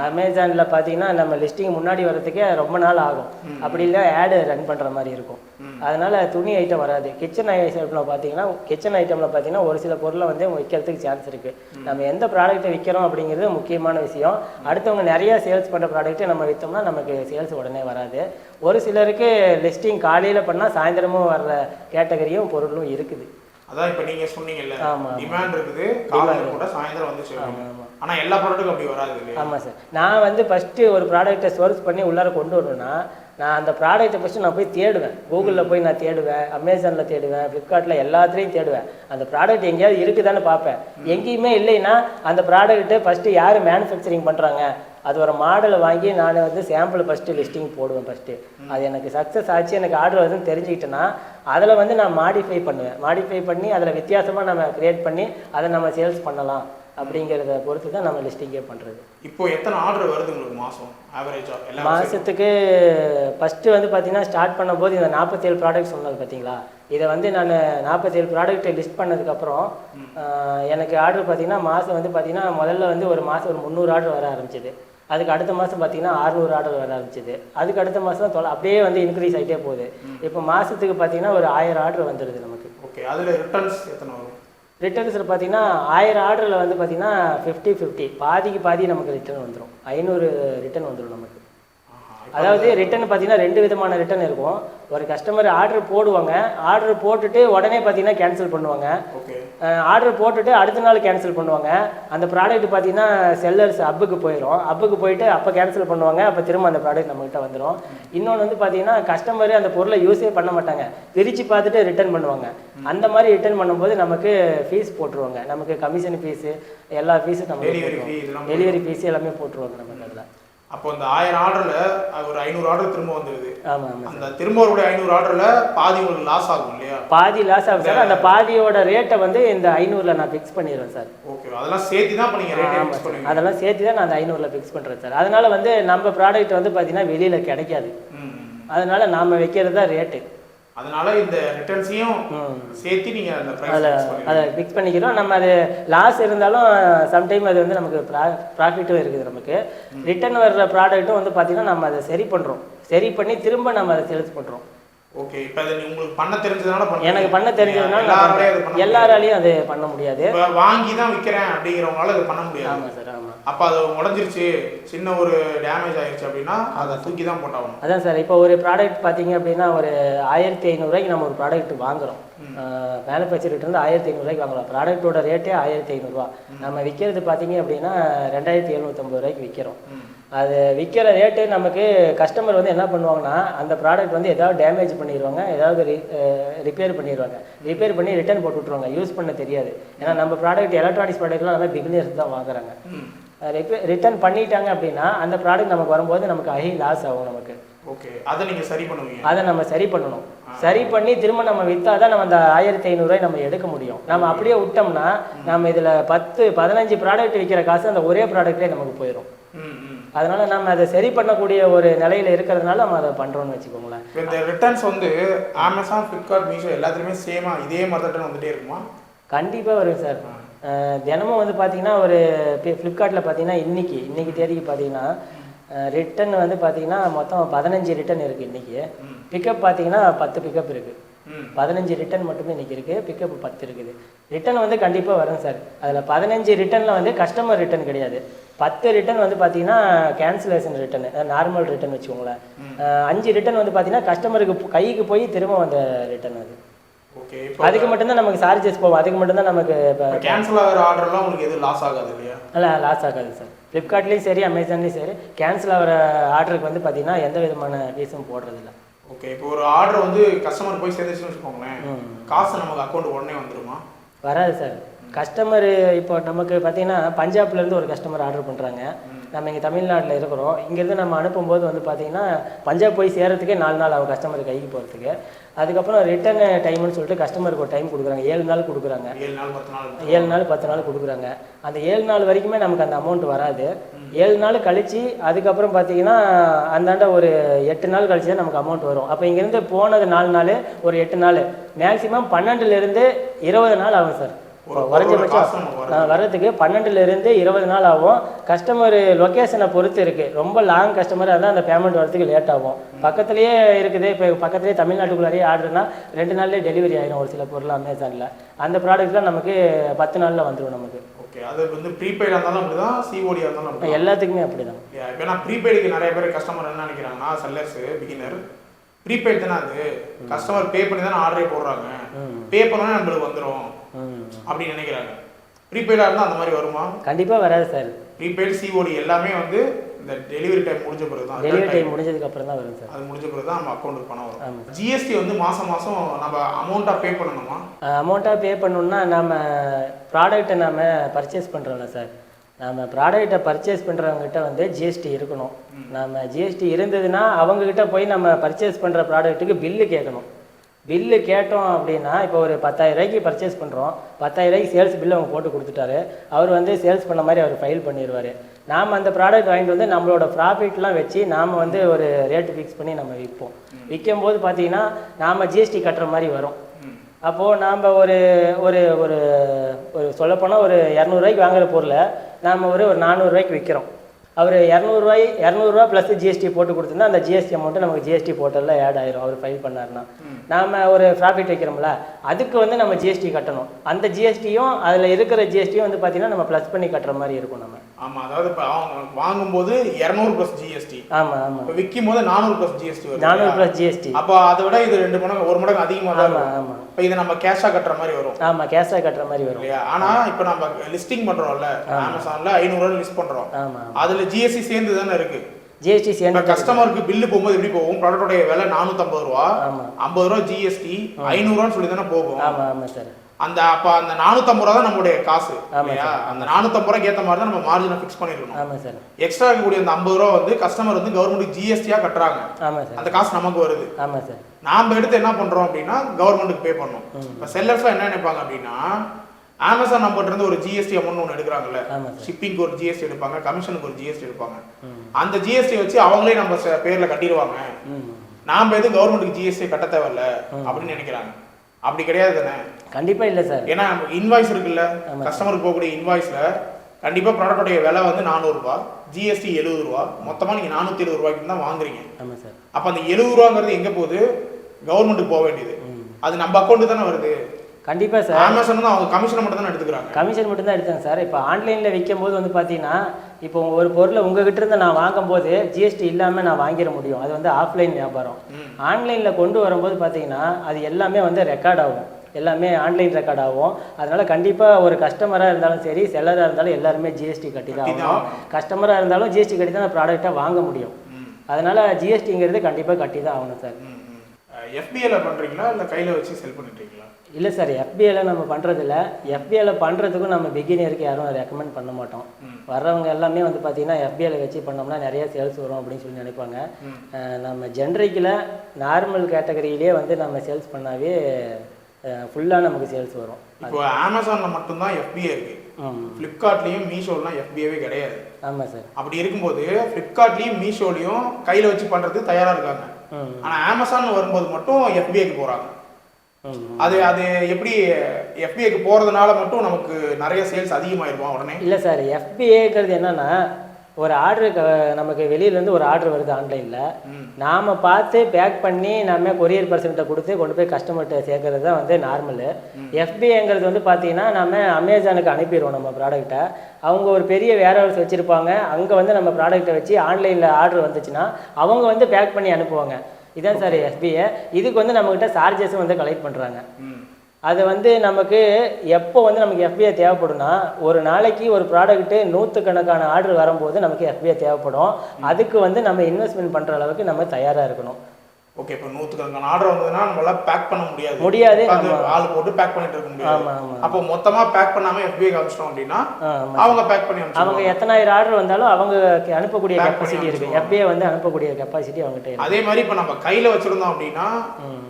அமேசானில் பார்த்தீங்கன்னா நம்ம லிஸ்டிங் முன்னாடி வரதுக்கே ரொம்ப நாள் ஆகும். அப்படி இல்லை ஆடு ரன் பண்ணுற மாதிரி இருக்கும். அதனால துணி ஐட்டம் வராது. கிச்சன் ஐட்டமில் பார்த்தீங்கன்னா கிச்சன் ஐட்டமில் பார்த்தீங்கன்னா ஒரு சில பொருளை வந்து விற்கிறதுக்கு சான்ஸ் இருக்குது நம்ம எந்த ப்ராடக்ட்டை விற்கிறோம் அப்படிங்கிறது முக்கியமான விஷயம். அடுத்தவங்க நிறைய சேல்ஸ் பண்ணுற ப்ராடக்ட்டை நம்ம விற்றோம்னா நமக்கு சேல்ஸ் உடனே வராது. ஒரு சிலருக்கு லிஸ்டிங் காலையில் பண்ணால் சாயந்தரமும் வர்ற கேட்டகரியும் பொருளும் இருக்குது. அதான் இப்ப நீங்க சொன்னீங்கல்ல. டிமாண்ட் இருக்குது காலையில கூட சாயந்தரம் வந்து சேரும் ஆமா. ஆனா எல்லா ப்ராடக்ட்டுக்கும் அப்படி வராது ஆமாம் சார் நான் வந்து ஃபஸ்ட்டு ஒரு ப்ராடக்ட்டை சோர்ஸ் பண்ணி உள்ளார கொண்டு வரணும்னா நான் அந்த ப்ராடக்ட்டை ஃபஸ்ட்டு நான் போய் தேடுவேன். கூகுளில் போய் நான் தேடுவேன் அமேசானில் தேடுவேன் ஃப்ளிப்கார்ட்டில் எல்லாத்துலேயும் தேடுவேன். அந்த ப்ராடக்ட் எங்கேயாவது இருக்குதான்னு பார்ப்பேன். எங்கேயுமே இல்லைன்னா அந்த ப்ராடக்ட்டு ஃபஸ்ட்டு யார் மேனுஃபேக்சரிங் பண்ணுறாங்க அது ஒரு மாடலை வாங்கி நான் வந்து சாம்பிள் ஃபஸ்ட்டு லிஸ்டிங் போடுவேன் ஃபஸ்ட்டு அது எனக்கு சக்ஸஸ் ஆச்சு எனக்கு ஆர்டர் வருதுன்னு தெரிஞ்சுக்கிட்டேன்னா அதில் வந்து நான் மாடிஃபை பண்ணுவேன். மாடிஃபை பண்ணி அதில் வித்தியாசமாக நம்ம க்ரியேட் பண்ணி அதை நம்ம சேல்ஸ் பண்ணலாம் அப்படிங்கிறத பொறுத்து தான் நம்ம லிஸ்டிங்கே பண்ணுறது இப்போ எத்தனை ஆர்டர் வருது உங்களுக்கு மாசம்? ஆவரேஜா எல்லா மாதத்துக்கு ஃபஸ்ட்டு வந்து பார்த்தீங்கன்னா ஸ்டார்ட் பண்ணும்போது இந்த நாற்பத்தேழு ப்ராடக்ட் சொன்னது பார்த்தீங்களா இதை வந்து நான் நாற்பத்தேழு ப்ராடக்ட் லிஸ்ட் பண்ணதுக்கப்புறம் எனக்கு ஆர்டர் பார்த்தீங்கன்னா மாதம் வந்து பார்த்தீங்கன்னா முதல்ல வந்து ஒரு மாதம் ஒரு முந்நூறு ஆர்டர் வர ஆரம்பிச்சது. அதுக்கு அடுத்த மாதம் பார்த்தீங்கன்னா அறுநூறு ஆர்டர் வர ஆரம்பிச்சது. அதுக்கு அடுத்த மாதம் தொலை அப்படியே வந்து இன்க்ரீஸ் ஆகிட்டே போகுது. இப்போ மாதத்துக்கு பார்த்தீங்கன்னா ஒரு ஆயிரம் ஆர்டர் வந்துடுது நமக்கு. ஓகே அதுல ரிட்டர்ன்ஸ் எத்தனை வரும்? ரிட்டர்ன்ஸில் பார்த்தீங்கன்னா ஆயிரம் ஆர்டரில் வந்து பார்த்தீங்கன்னா ஃபிஃப்டி ஃபிஃப்டி பாதிக்கு பாதி நமக்கு ரிட்டர்ன் வந்துடும் ஐநூறு ரிட்டர்ன் வந்துடும் நமக்கு. அதாவது ரிட்டர்ன் பார்த்தீங்கன்னா ரெண்டு விதமான ரிட்டர்ன் இருக்கும். ஒரு கஸ்டமர் ஆர்டர் போடுவாங்க. ஆர்டர் போட்டுட்டு உடனே பார்த்தீங்கன்னா கேன்சல் பண்ணுவாங்க. ஆர்டர் போட்டுட்டு அடுத்த நாள் கேன்சல் பண்ணுவாங்க. அந்த ப்ராடக்ட் பார்த்தீங்கன்னா செல்லர்ஸ் அப்புக்கு போயிடும் அப்புக்கு போயிட்டு அப்போ கேன்சல் பண்ணுவாங்க. அப்போ திரும்ப அந்த ப்ராடக்ட் நம்மகிட்ட வந்துடும் இன்னொன்று வந்து பார்த்தீங்கன்னா கஸ்டமர் அந்த பொருளை யூஸே பண்ண மாட்டாங்க. பிரித்து பார்த்துட்டு ரிட்டர்ன் பண்ணுவாங்க. அந்த மாதிரி ரிட்டர்ன் பண்ணும்போது நமக்கு ஃபீஸ் போட்டுருவாங்க. நமக்கு கமிஷன் ஃபீஸு எல்லா ஃபீஸும் நம்ம டெலிவரி ஃபீஸ் எல்லாமே போட்டுருவாங்க நமக்கு அதில் அப்போ இந்த ஆயிரம் ஆர்டர்ல ஒரு ஐநூறு ஆர்டர் திரும்ப ஆமாம் அந்த திரும்ப ஒரு ஐநூறு ஆர்டர்ல பாதி உங்களுக்கு லாஸ் ஆகும் இல்லையா? பாதி லாஸ் ஆகும் சார். அந்த பாதியோட ரேட்டை வந்து இந்த ஐநூறுல நான் ஃபிக்ஸ் பண்ணிடுவேன் சார். ஓகே அதெல்லாம் சேர்த்து தான் இப்போ நீங்க ரேட் ஃபிக்ஸ் பண்ணுவீங்க. அதெல்லாம் சேர்த்து தான் நான் அந்த ஐநூறுல ஃபிக்ஸ் பண்ணுறேன் சார். அதனால வந்து நம்ம ப்ராடக்ட் வந்து பார்த்தீங்கன்னா வெளியில் கிடைக்காது. அதனால நாம வைக்கிறது தான் ரேட்டு அதனால இந்த ரிட்டர்ன்ஸையும். சேர்த்து நீங்க அந்த அதில் அதை ஃபிக்ஸ் பண்ணிக்கிறோம். நம்ம அது லாஸ் இருந்தாலும் சம்டைம் அது வந்து நமக்கு ப்ராஃபிட்டும் இருக்குது நமக்கு. ரிட்டர்ன் வர்ற ப்ராடக்ட்டும் வந்து பார்த்தீங்கன்னா நம்ம அதை சரி பண்ணுறோம் சரி பண்ணி திரும்ப நம்ம அதை சேல்ஸ் பண்ணுறோம் ஓகே இப்போ அது உங்களுக்கு பண்ண தெரிஞ்சதுனால. எனக்கு பண்ண தெரிஞ்சதுனால எல்லாராலையும் அது பண்ண. முடியாது. எல்லாராலையும் அது பண்ண முடியாது. இப்ப வாங்கி தான் விற்கிறேன் அப்படிங்கிறவங்களால அது பண்ண முடியாது. ஆமாம் சார் ஆமாம் அப்போ அது உடஞ்சிருச்சு சின்ன ஒரு டேமேஜ் ஆயிடுச்சு அப்படின்னா அதை தூக்கி தான் போட்டாகணும். அதான் சார் இப்போ ஒரு ப்ராடக்ட் பார்த்தீங்க அப்படின்னா ஒரு ஆயிரத்தி ஐநூறுரூவாய்க்கு நம்ம ஒரு ப்ராடக்ட் வாங்குறோம். மேனுஃபேக்சர்கிட்ட இருந்து ஆயிரத்தி ஐநூறுரூவாய்க்கு வாங்குறோம். ப்ராடக்ட்டோட ரேட்டே ஆயிரத்தி ஐநூறுரூவா நம்ம விற்கிறது பார்த்தீங்க அப்படின்னா ரெண்டாயிரத்தி எழுநூற்றம்பது ரூபாய்க்கு விற்கிறோம் அது விற்கிற ரேட்டு நமக்கு கஸ்டமர் வந்து என்ன பண்ணுவாங்கன்னா அந்த ப்ராடக்ட் வந்து ஏதாவது டேமேஜ் பண்ணிடுவாங்க ஏதாவது ரிப்பேர் பண்ணிடுவாங்க ரிப்பேர் பண்ணி ரிட்டர்ன் போட்டு விட்ருவாங்க யூஸ் பண்ண தெரியாது. ஏன்னா நம்ம ப்ராடக்ட் எலக்ட்ரானிக்ஸ் ப்ராடக்ட்லாம் நம்ம பிகினர்ஸ் தான் வாங்குறாங்க. ரிட்டர்ன் பண்ணிட்டாங்க அப்படின்னா அந்த ப்ராடக்ட் நமக்கு வரும்போது நமக்கு ஹை லாஸ் ஆகும் நமக்கு. ஓகே. அதை நீங்க சரி பண்ணுவீங்க. அதை நம்ம சரி பண்ணணும். சரி பண்ணி திரும்ப நம்ம விற்றா தான் நம்ம அந்த ஆயிரத்தி ஐநூறுரூவாய் நம்ம எடுக்க முடியும். நம்ம அப்படியே விட்டோம்னா நம்ம இதில் பத்து பதினஞ்சு ப்ராடக்ட் விற்கிற காசு அந்த ஒரே ப்ராடக்ட்லேயே நமக்கு போயிடும் அதனால நம்ம அதை சரி பண்ணக்கூடிய ஒரு நிலையில இருக்கிறதுனால நம்ம அதை பண்றோம்னு வச்சுக்கோங்களேன். இப்போ இந்த ரிட்டர்ன்ஸ் வந்து அமேசான் ஃப்ளிப்கார்ட் மீஷோ எல்லாத்துலேயுமே சேமா இதே மாதிரி ரிட்டர்ன் வந்துட்டே இருக்குமா? கண்டிப்பா வரும் சார். தினமும் வந்து பார்த்தீங்கன்னா ஒரு ஃப்ளிப்கார்ட்டில் பார்த்தீங்கன்னா இன்னைக்கு இன்னைக்கு தேதிக்கு பார்த்தீங்கன்னா ரிட்டன் வந்து பார்த்தீங்கன்னா மொத்தம் பதினஞ்சு ரிட்டன் இருக்குது இன்னைக்கு. பிக்கப் பார்த்தீங்கன்னா பத்து பிக்கப் இருக்குது பதினஞ்சு ரிட்டன் மட்டுமே இன்னைக்கு இருக்குது பிக்கப் பத்து இருக்குது. ரிட்டன் வந்து கண்டிப்பாக வரும் சார் அதில் பதினஞ்சு ரிட்டனில் வந்து கஸ்டமர் ரிட்டன் கிடையாது. பத்து ரிட்டன் வந்து பார்த்தீங்கன்னா கேன்சலேஷன் ரிட்டன் நார்மல் ரிட்டன் வச்சுக்கோங்களேன். அஞ்சு ரிட்டன் வந்து பார்த்தீங்கன்னா கஸ்டமருக்கு கைக்கு போய் திரும்ப வந்த ரிட்டன் அது. அதுக்கு மட்டும்தான் நமக்கு சார்ஜஸ் போகும். அதுக்கு மட்டும்தான் நமக்கு இப்போ கேன்சல் ஆகிற ஆர்டர்லாம் உங்களுக்கு எதுவும் லாஸ் ஆகாது இல்லையா? நல்லா லாஸ் ஆகாது சார் ஃப்ளிப்கார்ட்லேயும் சரி அமேசான்லேயும் சரி கேன்சல் ஆகிற ஆர்டருக்கு வந்து பார்த்தீங்கன்னா எந்த விதமான ஃபீஸும் போடுறதில்ல. ஓகே இப்போ ஒரு ஆர்டர் வந்து கஸ்டமர் போய் சேர்ந்துச்சுன்னு வச்சுக்கோங்களேன். காசு நமக்கு அக்கௌண்ட் உடனே வந்துருமா? வராது சார் கஸ்டமர் இப்போ நமக்கு பார்த்தீங்கன்னா பஞ்சாப்லேருந்து ஒரு கஸ்டமர் ஆர்டர் பண்ணுறாங்க நம்ம இங்கே தமிழ்நாட்டில் இருக்கிறோம். இங்கேருந்து நம்ம அனுப்பும்போது வந்து பார்த்தீங்கன்னா பஞ்சாப் போய் சேர்றதுக்கே நாலு நாள் ஆகும் கஸ்டமர் கைக்கு போகிறதுக்கு அதுக்கப்புறம் ரிட்டர்ன் டைம்னு சொல்லிட்டு கஸ்டமருக்கு ஒரு டைம் கொடுக்குறாங்க. ஏழு நாள் கொடுக்குறாங்க. ஏழு நாள் பத்து நாள். கொடுக்குறாங்க. அந்த ஏழு நாள் வரைக்குமே நமக்கு அந்த அமௌண்ட் வராது. ஏழு நாள் கழிச்சு அதுக்கப்புறம் பார்த்தீங்கன்னா அந்தாண்ட ஒரு எட்டு நாள் கழிச்சு தான் நமக்கு அமௌண்ட் வரும். அப்போ இங்கேருந்து போனது நாலு நாள் ஒரு எட்டு நாள். மேக்ஸிமம் பன்னெண்டுலேருந்து இருபது நாள் ஆகும் சார் குறைஞ்சபட்சம். வர்றதுக்கு பன்னெண்டுலேருந்து இருபது நாள் ஆகும். கஸ்டமர் லொக்கேஷனை பொறுத்து இருக்குது ரொம்ப லாங் கஸ்டமர் அதான் அந்த பேமெண்ட் வரதுக்கு லேட் ஆகும். பக்கத்துலேயே இருக்குது. இப்போ பக்கத்துலேயே தமிழ்நாட்டுக்குள்ளாரையே ஆர்டர்னா ரெண்டு நாள்லேயே டெலிவரி ஆயிரும் ஒரு சில பொருள் அமேசானில் அந்த ப்ராடக்ட்லாம் நமக்கு பத்து நாளில் வந்துடும் நமக்கு. ஓகே அது வந்து ப்ரீபெய்டாக இருந்தாலும் அப்படிதான் சிஓடியாக இருந்தாலும் அப்படி எல்லாத்துக்குமே அப்படி தான் இப்போ நான் ப்ரீபெய்டுக்கு நிறைய பேர் கஸ்டமர் என்ன நினைக்கிறாங்கன்னா செல்லர்ஸ் பிகினர் ப்ரீபெய்ட் தானே அது. கஸ்டமர் பே பண்ணி தானே ஆர்டரே போடுறாங்க. பே பண்ணோன்னே நம்மளுக்கு வந்துடும் அப்படின்னு நினைக்கிறாங்க. ப்ரீபெய்டாக இருந்தால் அந்த மாதிரி வருமா? கண்டிப்பாக வராது சார் ப்ரீபெய்டு சிஓடி எல்லாமே வந்து இந்த டெலிவரி டைம் முடிஞ்ச பிறகு தான் டெலிவரி டைம் முடிஞ்சதுக்கு அப்புறம் தான் வரும் சார் அது முடிஞ்ச பிறகு தான் நம்ம அக்கௌண்ட்டுக்கு பணம் வரும். ஜிஎஸ்டி வந்து மாசம் மாசம் நம்ம அமௌண்ட்டாக பே பண்ணணுமா? அமௌண்ட்டாக பே பண்ணணும்னா நம்ம ப்ராடக்ட்டை நம்ம பர்ச்சேஸ் பண்ணுறோம்ல சார் நம்ம ப்ராடக்ட்டை பர்ச்சேஸ் பண்ணுறவங்ககிட்ட வந்து ஜிஎஸ்டி இருக்கணும். நம்ம ஜிஎஸ்டி இருந்ததுன்னா அவங்கக்கிட்ட போய் நம்ம பர்ச்சேஸ் பண்ணுற ப்ராடக்ட்டுக்கு பில்லு கேட்கணும். பில்லு கேட்டோம் அப்படின்னா இப்போ ஒரு பத்தாயிரம் ரூபாய்க்கு பர்ச்சேஸ் பண்ணுறோம் பத்தாயிரம் ரூபாய்க்கு சேல்ஸ் பில்லு அவங்க போட்டு கொடுத்துட்டாரு. அவர் வந்து சேல்ஸ் பண்ண மாதிரி அவர் ஃபைல் பண்ணிடுவார் நாம் அந்த ப்ராடக்ட் வாங்கிட்டு வந்து நம்மளோட ப்ராஃபிட்லாம் வச்சு நாம் வந்து ஒரு ரேட்டு ஃபிக்ஸ் பண்ணி நம்ம விற்போம் விற்கும் போது பார்த்தீங்கன்னா நாம் ஜிஎஸ்டி கட்டுற மாதிரி வரும். அப்போது நாம் ஒரு ஒரு ஒரு ஒரு சொல்லப்போனால் ஒரு இரநூறுவாய்க்கு வாங்குற பொருளை நாம் ஒரு ஒரு நானூறுரூவாய்க்கு விற்கிறோம் அவர் இரநூறுவாய் இரநூறுவா ப்ளஸ் ஜிஎஸ்டி போட்டு கொடுத்துருந்தா அந்த ஜிஎஸ்டி அமௌண்ட்டு நமக்கு ஜிஎஸ்டி போர்ட்டலில் ஆட் ஆயிரும். அவர் ஃபைல் பண்ணாருன்னா. நாம் ஒரு ப்ராஃபிட் வைக்கிறோம்ல அதுக்கு வந்து நம்ம ஜிஎஸ்டி கட்டணும். அந்த ஜிஎஸ்டியும் அதில் இருக்கிற ஜிஎஸ்டியும் வந்து பார்த்தீங்கன்னா நம்ம ப்ளஸ் பண்ணி கட்டுற மாதிரி இருக்கும் நம்ம. ஆமா அதாவது இப்போ வாங்கும்போது இரநூறு ப்ளஸ் ஜிஎஸ்டி ஆமாம் ஆமாம் இப்போ விற்கும் போது நானூறு ப்ளஸ் ஜிஎஸ்டி வரும் நானூறு? ப்ளஸ் ஜிஎஸ்டி அப்போ அதை விட இது ரெண்டு மடங்கு ஒரு மடங்கு அதிகமாக தான் ஆமாம் ஆமாம் இப்போ இதை நம்ம கேஷாக கட்டுற மாதிரி வரும். ஆமாம் கேஷாக கட்டுற மாதிரி வரும். இல்லையா? ஆனா இப்போ நம்ம லிஸ்டிங் பண்றோம்ல அமேசான்ல ஐநூறுரூவா லிஸ்ட் பண்றோம். ஆமாம் அதுல ஜிஎஸ்டி சேர்ந்து தானே இருக்கு. ஜிஎஸ்டி சேர்ந்து கஸ்டமருக்கு பில்லு போகும்போது எப்படி போகும்? ப்ராடக்டோடைய விலை நானூற்றம்பது ரூபா. ஐம்பது ரூபா ஜிஎஸ்டி ஐநூறுரூவான்னு சொல்லி தானே போகும். ஆமாம் ஆமாம் சார் அந்த அப்ப அந்த நானூற்றம்பது ரூபா தான் நம்மளுடைய காசு இல்லையா? அந்த நானூற்றம்பது ரூபாய்க்கு ஏற்ற மாதிரி தான் நம்ம மார்ஜினை ஃபிக்ஸ் பண்ணிருக்கணும். ஆமாம் சார் எக்ஸ்ட்ரா இருக்கக்கூடிய அந்த ஐம்பது ரூபா வந்து கஸ்டமர் வந்து கவர்மெண்ட்டுக்கு ஜிஎஸ்டியா கட்டுறாங்க. ஆமாம் சார் அந்த காசு நமக்கு வருது. ஆமாம் சார் நாம எடுத்து என்ன பண்றோம் அப்படின்னா கவர்மெண்ட்டுக்கு பே பண்ணோம் இப்போ செல்லர்ஸ்லாம் என்ன நினைப்பாங்க அப்படின்னா அமேசான் நம்மகிட்ட இருந்து ஒரு ஜிஎஸ்டி அமௌண்ட் ஒன்று எடுக்கிறாங்கல்ல. ஷிப்பிங்க்கு ஒரு ஜிஎஸ்டி எடுப்பாங்க கமிஷனுக்கு ஒரு ஜிஎஸ்டி எடுப்பாங்க. அந்த ஜிஎஸ்டி வச்சு அவங்களே நம்ம பேர்ல கட்டிடுவாங்க. நாம எதுவும் கவர்மெண்ட்டுக்கு ஜிஎஸ்டி கட்ட தேவையில்ல அப்படின்னு நினைக்கிறாங்க. அப்படி கிடையாது தானே? கண்டிப்பா இல்லை சார். ஏன்னா இன்வாய்ஸ் இருக்குல்ல. கஸ்டமருக்கு போகக்கூடிய இன்வாய்ஸ்ல கண்டிப்பா ப்ராடக்டோடைய விலை வந்து நானூறுரூவா ஜிஎஸ்டி எழுபது ரூபா மொத்தமா நீங்க நானூத்தி எழுபது ரூபாய்க்கு தான் வாங்குறீங்க. அப்ப அந்த எழுபது ரூபாங்கிறது எங்க போகுது? கவர்மெண்ட்டுக்கு போக வேண்டியது. அது நம்ம அக்கௌண்ட் தானே வருது. கண்டிப்பா சார். அமேசான் வந்து அவங்க கமிஷனை மட்டும் தானே எடுத்துக்கிறாங்க. கமிஷன் மட்டும் தான் எடுத்தேன் சார். இப்போ ஆன்லைனில் விற்கும் போது வந்து பார்த்தீங்கன்னா இப்போ ஒரு பொருளை உங்ககிட்ட இருந்து நான் வாங்கும்போது ஜிஎஸ்டி இல்லாமல் நான் வாங்கிட முடியும். அது வந்து ஆஃப்லைன் வியாபாரம். ஆன்லைனில் கொண்டு வரும்போது பார்த்தீங்கன்னா அது எல்லாமே வந்து ரெக்கார்ட் ஆகும். எல்லாமே ஆன்லைன் ரெக்கார்ட் ஆகும். அதனால கண்டிப்பாக ஒரு கஸ்டமராக இருந்தாலும் சரி செல்லராக இருந்தாலும் எல்லாருமே ஜிஎஸ்டி கட்டி தான் தான் ஆகணும். கஸ்டமராக இருந்தாலும் ஜிஎஸ்டி கட்டி தான் ப்ராடக்ட்டை வாங்க முடியும். அதனால ஜிஎஸ்டிங்கிறது கண்டிப்பாக கட்டி தான் ஆகணும் சார். எஃபிஐல பண்றீங்களா? இல்ல கையில வச்சு செல் பண்ணிட்டீங்களா? இல்லை சார் எஃபிஐல நம்ம பண்ணுறதில்ல எஃபிஐல பண்ணுறதுக்கும் நம்ம பிகினியருக்கு யாரும் ரெக்கமெண்ட் பண்ண மாட்டோம். வர்றவங்க எல்லாமே வந்து பார்த்தீங்கன்னா எஃபிஐல வச்சு பண்ணோம்னா நிறைய சேல்ஸ் வரும் அப்படின்னு சொல்லி நினைப்பாங்க. நம்ம ஜென்ரிக்கில் நார்மல் கேட்டகரியிலே வந்து நம்ம சேல்ஸ் பண்ணாவே ஃபுல்லாக நமக்கு சேல்ஸ் வரும். இப்போ அமேசான்ல மட்டும்தான் எஃபிஐ இருக்கு. ம் ஃப்ளிப்கார்ட்லயும் மீஷோலாம் எஃபிஐவே கிடையாது. ஆமாம் சார். அப்படி இருக்கும்போது ஃப்ளிப்கார்ட்லயும் மீஷோலையும் கையில வச்சு பண்றது தயாரா இருக்காங்க. ம். ஆனா அமேசான் வரும்போது மட்டும் எஃபிஐக்கு போறாங்க. ம் அது அது எப்படி எஃபிஐக்கு போறதுனால மட்டும் நமக்கு நிறைய சேல்ஸ் அதிகமாயிருக்கும் உடனே? இல்லை சார் எஃபிஏங்கிறது என்னன்னா ஒரு ஆர்டர் நமக்கு வெளியிலேருந்து ஒரு ஆர்டர் வருது ஆன்லைனில் நாம் பார்த்து பேக் பண்ணி நம்ம கொரியர் பர்சன்ட்டை கொடுத்து கொண்டு போய் கஸ்டமர்கிட்ட சேர்க்கறது தான் வந்து நார்மலு எஃபிஐங்கிறது வந்து பார்த்தீங்கன்னா நம்ம அமேசானுக்கு அனுப்பிடுவோம் நம்ம ப்ராடக்ட்டை அவங்க ஒரு பெரிய வேர் ஹவுஸ் வச்சுருப்பாங்க. அங்கே வந்து நம்ம ப்ராடக்ட்டை வச்சு ஆன்லைனில் ஆர்டர் வந்துச்சுன்னா அவங்க வந்து பேக் பண்ணி அனுப்புவாங்க. இதான் சார் எஃபிஐ இதுக்கு வந்து நம்மக்கிட்ட சார்ஜஸும் வந்து கலெக்ட் பண்ணுறாங்க. அது வந்து நமக்கு எப்போ வந்து நமக்கு எஃபிஐ தேவைப்படும்னா ஒரு நாளைக்கு ஒரு ப்ராடக்ட்டு நூற்றுக்கணக்கான ஆர்டர் வரும்போது நமக்கு எஃபிஐ தேவைப்படும். அதுக்கு வந்து நம்ம இன்வெஸ்ட்மெண்ட் பண்ணுற அளவுக்கு நம்ம தயாராக இருக்கணும். ஓகே இப்போ நூற்றுக்கணக்கான ஆர்டர் வந்ததுன்னா நம்மளால பேக் பண்ண முடியாது. முடியாது, ஆமா. ஆள் போட்டு பேக் பண்ணிட்டு இருக்க முடியாது. ஆமா, ஆமா. அப்போ மொத்தமா பேக் பண்ணாம எஃபிஐ காமிச்சிட்டோம் அப்படின்னா ஆமா. அவங்க பேக் பண்ணி அவங்க எத்தனாயிரம் ஆர்டர் வந்தாலும் அவங்க அனுப்பக்கூடிய கெப்பாசிட்டி இருக்கு. எஃபிஐ வந்து அனுப்பக்கூடிய கெப்பாசிட்டி அவங்ககிட்ட அதே மாதிரி இப்போ நம்ம கையில வச்சிருந்தோம் அப்படின்னா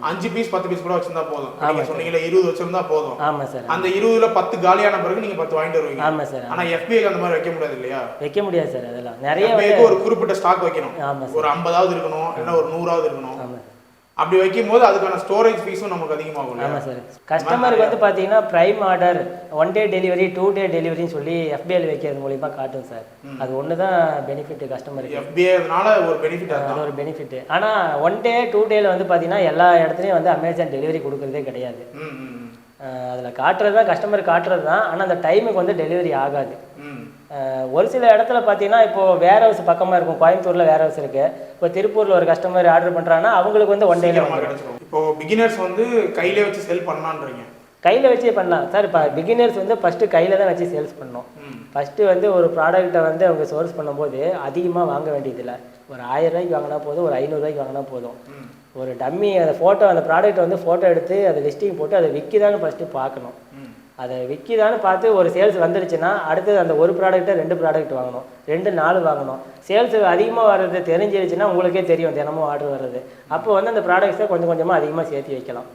அஞ்சு பீஸ் பத்து பீஸ் கூட வச்சிருந்தா போதும். இப்ப நீங்க சொன்னீங்கல்ல இருபது வச்சிருந்தா போதும். ஆமாம் சார். அந்த இருபதுல பத்து காலியான பிறகு நீங்க பத்து வாங்கிட்டு வருவீங்க. ஆமாம் சார் ஆனா எஃபிஐக்கு அந்த மாதிரி வைக்க முடியாது இல்லையா? வைக்க முடியாது சார் அதெல்லாம். நிறைய ஒரு குறிப்பிட்ட ஸ்டாக் வைக்கணும். ஒரு ஐம்பதாவது இருக்கணும் இல்லைன்னா ஒரு நூறாவது இருக்கணும். அப்படி வைக்கும் போது அதுக்கான ஸ்டோரேஜ் ஃபீஸும் நமக்கு அதிகமாகும் ஆமாம் சார். கஸ்டமருக்கு வந்து பார்த்தீங்கன்னா prime order one day delivery two day டெலிவரின்னு சொல்லி எஃபிஐல வைக்கிறது மூலிமா காட்டும் சார். அது ஒன்று தான் பெனிஃபிட் கஸ்டமருக்கு எஃபிஐனால ஒரு பெனிஃபிட் அது ஒரு பெனிஃபிட் ஆனால் ஒன் டே டூ டேல வந்து பார்த்தீங்கன்னா எல்லா இடத்துலையும் வந்து அமேசான் டெலிவரி கொடுக்குறதே கிடையாது. அதில் காட்டுறது தான் கஸ்டமர் காட்டுறது தான் ஆனால் அந்த டைமுக்கு வந்து டெலிவரி ஆகாது. ஒரு சில இடத்துல பார்த்தீங்கன்னா இப்போ வேர் ஹவுஸ் பக்கமாக இருக்கும். கோயம்புத்தூரில் வேர் ஹவுஸ் இருக்குது இப்போ திருப்பூரில் ஒரு கஸ்டமர் ஆர்டர் பண்ணுறாங்கன்னா அவங்களுக்கு வந்து ஒன் டேல இப்போ பிகினர்ஸ் வந்து கையிலே வச்சு செல் பண்ணலான்றீங்க. கையில் வச்சே பண்ணலாம். சார் இப்போ பிகினர்ஸ் வந்து ஃபஸ்ட்டு கையில் தான் வச்சு சேல்ஸ் பண்ணணும். ம். ஃபஸ்ட்டு வந்து ஒரு ப்ராடக்ட்டை வந்து அவங்க சோர்ஸ் பண்ணும்போது அதிகமாக வாங்க வேண்டியதில்லை. ஒரு ஆயிரம் ரூபாய்க்கு வாங்கினா போதும் ஒரு ஐநூறுரூவாய்க்கு வாங்கினா போதும். ஒரு டம்மி அந்த ஃபோட்டோ அந்த ப்ராடக்ட் வந்து ஃபோட்டோ எடுத்து அதை லிஸ்டிங் போட்டு அதை விற்கிதான்னு ஃபஸ்ட்டு பார்க்கணும். அதை விற்கிதான்னு பார்த்து ஒரு சேல்ஸ் வந்துருச்சுன்னா அடுத்தது அந்த ஒரு ப்ராடக்ட்டை ரெண்டு ப்ராடக்ட் வாங்கணும். ரெண்டு நாலு வாங்கணும். சேல்ஸ் அதிகமாக வர்றது தெரிஞ்சிருச்சுன்னா உங்களுக்கே தெரியும் தினமும் ஆர்டர் வர்றது. அப்போ வந்து அந்த ப்ராடக்ட்ஸை கொஞ்சம் கொஞ்சமாக அதிகமாக சேர்த்து வைக்கலாம்.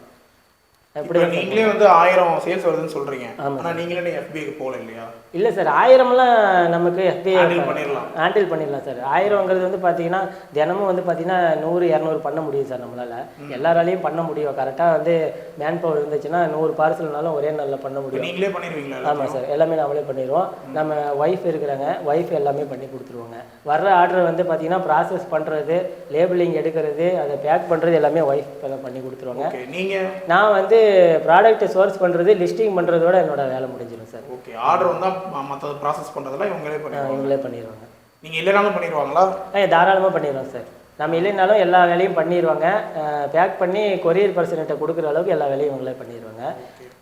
எப்படி இப்போ நீங்களே வந்து ஆயிரம் சேல்ஸ் வருதுன்னு சொல்றீங்க. ஆமா. ஆனா நீங்களே எஃபிஐக்கு போகல இல்லையா இல்லை சார் ஆயிரம்லாம் நமக்கு எஃபிஐ பண்ணிடலாம். ஹேண்டில் பண்ணிடலாம் சார். ஆயிரங்கிறது வந்து பார்த்தீங்கன்னா தினமும் வந்து பார்த்தீங்கன்னா நூறு இரநூறு பண்ண முடியும் சார் நம்மளால். எல்லாராலையும் பண்ண முடியும். கரெக்டாக வந்து மேன் பவர் இருந்துச்சுன்னா நூறு பார்சல்னாலும் ஒரே நாளில் பண்ண முடியும். நீங்களே பண்ணிடுவீங்களா ஆமாம் சார். எல்லாமே நம்மளே பண்ணிடுவோம். நம்ம ஒய்ஃப் இருக்கிறாங்க. ஒய்ஃப் எல்லாமே பண்ணி கொடுத்துருவாங்க. வர்ற ஆர்டர் வந்து பார்த்தீங்கன்னா ப்ராசஸ் பண்ணுறது லேபிளிங் எடுக்கிறது அதை பேக் பண்ணுறது எல்லாமே ஒய்ஃப் எல்லாம் பண்ணி கொடுத்துருவாங்க. ஓகே நீங்க? நான் வந்து ப்ராடக்ட்டை சோர்ஸ் பண்ணுறது லிஸ்டிங் பண்ணுறதோட என்னோட வேலை முடிஞ்சிடும் சார். ஓகே ஆர்டர் வந்தா ம- மத்தத ப்ராசஸ் பண்றதெல்லாம் இவங்களே பண்ணிடுவாங்க. இவங்களே பண்ணிடுவாங்க. நீங்க இல்லைனாலும் பண்ணிடுவாங்களா? ஆ தாராளமாக பண்ணிடுவோம் சார். நம்ம இல்லைனாலும் எல்லா வேலையும் பண்ணிடுவாங்க பேக் பண்ணி கொரியர் பர்சன்கிட்ட கொடுக்குற அளவுக்கு எல்லா வேலையும் இவங்களே பண்ணிடுவாங்க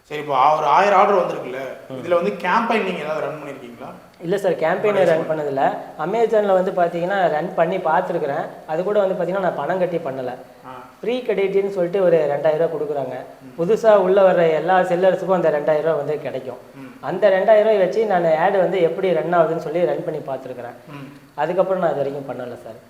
சரி இப்போ ஒரு ஆயிரம் ஆர்டர் வந்திருக்குல்ல. இதுல வந்து கேம்பெயின் நீங்க ஏதாவது ரன் பண்ணிருக்கீங்களா? இல்லை சார் கேம்பெயினை ரன் பண்ணதில்ல அமேசானில் வந்து பார்த்தீங்கன்னா ரன் பண்ணி பார்த்துருக்குறேன் அது கூட வந்து பார்த்தீங்கன்னா நான் பணம் கட்டி பண்ணலை. ஃப்ரீ கிரெடிட்னு சொல்லிட்டு ஒரு ரெண்டாயிரம் ரூபாய் கொடுக்குறாங்க. புதுசாக உள்ளே வர்ற எல்லா செல்லர்ஸுக்கும் அந்த ரெண்டாயிரம் ரூபாய் வந்து கிடைக்கும். அந்த ரெண்டாயிரம் ரூபாய் வச்சு நான் ஆடு வந்து எப்படி ரன் ஆகுதுன்னு சொல்லி ரன் பண்ணி பார்த்துருக்குறேன். அதுக்கப்புறம் நான் இது வரைக்கும் பண்ணலை சார்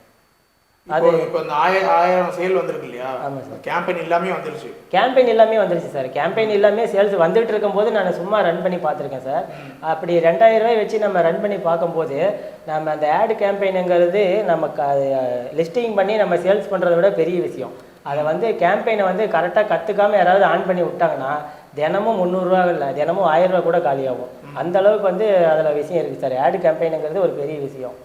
இப்போ இப்போ இந்த ஆயிரம் ஆயிரம் சேல் வந்திருக்கு இல்லையா? ஆமாம் சார். கேம்பெயின் எல்லாமே வந்துருச்சு. கேம்பெயின் எல்லாமே வந்துருச்சு சார். கேம்பெயின் எல்லாமே சேல்ஸ் வந்துட்டு இருக்கும்போது நான் சும்மா ரன் பண்ணி பார்த்துருக்கேன் சார். அப்படி ரெண்டாயிரம் ரூபாய் வச்சு நம்ம ரன் பண்ணி பார்க்கும்போது நம்ம அந்த ஆட் கேம்பெயினுங்கிறது நம்ம லிஸ்டிங் பண்ணி நம்ம சேல்ஸ் பண்ணுறத விட பெரிய விஷயம். அதை வந்து கேம்பெயினை வந்து கரெக்டாக கற்றுக்காம யாராவது ஆன் பண்ணி விட்டாங்கன்னா தினமும் முந்நூறுரூவா இல்லை தினமும் ஆயிரம் ரூபா கூட காலியாகும். அந்த அளவுக்கு வந்து அதில் விஷயம் இருக்குது சார். ஆட் கேம்பெயினுங்கிறது ஒரு பெரிய விஷயம்.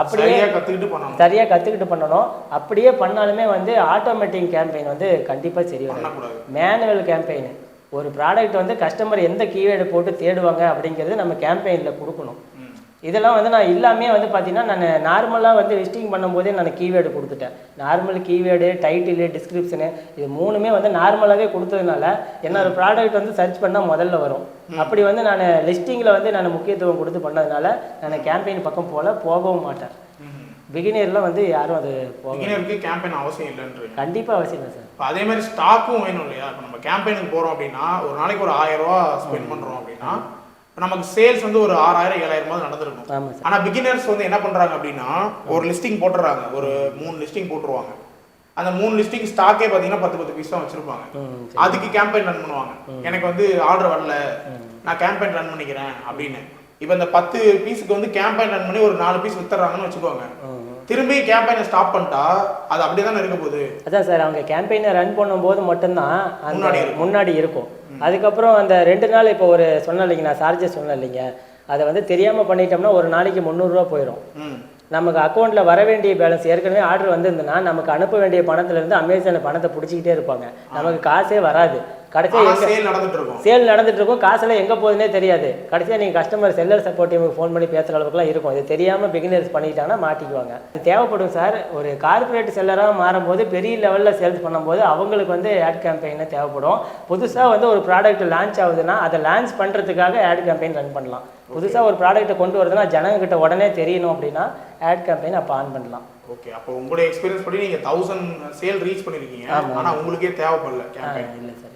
அப்படியே சரியா கத்துக்கிட்டு பண்ணணும். சரியாக கற்றுக்கிட்டு பண்ணணும். அப்படியே பண்ணாலுமே வந்து ஆட்டோமேட்டிக் கேம்பெயின் வந்து கண்டிப்பாக சரி பண்ணக்கூடாது. மேனுவல் கேம்பெயின் ஒரு ப்ராடக்ட் வந்து கஸ்டமர் எந்த கீவேர்டு போட்டு தேடுவாங்க அப்படிங்கிறது நம்ம கேம்பெயினில் கொடுக்கணும். இதெல்லாம் வந்து நான் எல்லாமே வந்து பார்த்தீங்கன்னா நான் நார்மலாக வந்து லிஸ்டிங் பண்ணும்போதே நான் கீவேர்டு கொடுத்துட்டேன். நார்மல் கீவேர்டு டைட்டிலு டிஸ்கிரிப்ஷனு இது மூணுமே வந்து நார்மலாகவே கொடுத்ததுனால என்னோட ப்ராடக்ட் வந்து சர்ச் பண்ணால் முதல்ல வரும். அப்படி வந்து நான் லிஸ்டிங்கில் வந்து நான் முக்கியத்துவம் கொடுத்து பண்ணதுனால நான் கேம்பெயின் பக்கம் போல போகவும் மாட்டேன். பிகினியர்லாம் வந்து யாரும் அது போக பிகினருக்கு கேம்பெயின் அவசியம் இல்லைன்றீங்க கண்டிப்பாக அவசியம் இல்லை சார் அதே மாதிரி ஸ்டாக்கும் வேணும் இல்லையா? இப்போ நம்ம கேம்பெயினுக்கு போறோம் அப்படின்னா ஒரு நாளைக்கு ஒரு ஆயிரம் ரூபா ஸ்பெண்ட் பண்றோம் அப்படின்னா நமக்கு சேல்ஸ் வந்து ஒரு ஆறாயிரம் ஏழாயிரம் நடந்திருக்கும் ஆமாம் சார். ஆனா பிகினர்ஸ் வந்து என்ன பண்றாங்க அப்படின்னா ஒரு லிஸ்டிங் போட்டுறாங்க. ஒரு மூணு லிஸ்டிங் போட்டுருவாங்க. அந்த மூணு லிஸ்டிங் ஸ்டாக்கே பாத்தீங்கன்னா பத்து பத்து பீஸ் தான் வச்சிருப்பாங்க. அதுக்கு கேம்பெயின் ரன் பண்ணுவாங்க. எனக்கு வந்து ஆர்டர் வரல. நான் கேம்பெயின் ரன் பண்ணிக்கிறேன் அப்படின்னு. இப்போ இந்த பத்து பீஸுக்கு வந்து கேம்பெயின் ரன் பண்ணி ஒரு நாலு பீஸ் வித்துறாங்கன்னு வச்சுக்கோங்க. திரும்பி கேம்பெயினை ஸ்டாப் பண்ணிட்டா அது அப்படியே தானே இருக்க போகுது. அதான் சார் அவங்க கேம்பெயினை ரன் பண்ணும்போது மட்டும்தான் முன்னாடி. முன்னாடி இருக்கும். அதுக்கப்புறம் அந்த ரெண்டு நாள் இப்போ ஒரு சொன்னேன் இல்லைங்க நான் சார்ஜஸ் சொன்னேன் இல்லைங்க. அதை வந்து தெரியாமல் பண்ணிட்டோம்னா ஒரு நாளைக்கு முந்நூறுரூவா போயிடும் நமக்கு அக்கௌண்ட்டில் வர வேண்டிய பேலன்ஸ் ஏற்கனவே ஆர்டர் வந்திருந்ததுன்னா நமக்கு அனுப்ப வேண்டிய பணத்துலேருந்து அமேசான் பணத்தை பிடிச்சிக்கிட்டே இருப்பாங்க. நமக்கு காசே வராது. கடைசியாக எங்க சேல் நடந்துட்டு இருக்கும் சேல் நடந்துட்டு இருக்கும் காசெல்லாம் எங்கே போகுதுன்னே தெரியாது. கடைசியாக நீங்கள் கஸ்டமர் செல்லர் சப்போர்ட் டீமுக்கு ஃபோன் பண்ணி பேசுகிற அளவுக்குலாம் இருக்கும். இது தெரியாமல் பிகினர்ஸ் பண்ணிட்டாங்கன்னா மாட்டிக்குவாங்க. தேவைப்படும் சார் ஒரு கார்ப்பரேட் செல்லராக மாறும்போது பெரிய லெவலில் சேல்ஸ் பண்ணும்போது அவங்களுக்கு வந்து ஆட் கேம்பெயினே தேவைப்படும். புதுசாக வந்து ஒரு ப்ராடக்ட் லான்ச் ஆகுதுன்னா அதை லான்ச் பண்ணுறதுக்காக ஆட் கேம்பெயின் ரன் பண்ணலாம். புதுசாக ஒரு ப்ராடக்ட்டை கொண்டு வருதுன்னா ஜனங்க கிட்ட உடனே தெரியணும் அப்படின்னா ஆட் கேம்பெயின் அப்போ ஆன் பண்ணலாம். ஓகே அப்போ உங்களுடைய எக்ஸ்பீரியன்ஸ் படி நீங்க தௌசண்ட் சேல் ரீச் பண்ணிருக்கீங்க. ஆமா. ஆனா உங்களுக்கே தேவைப்படல கேம்பெயின் இல்லை சார்.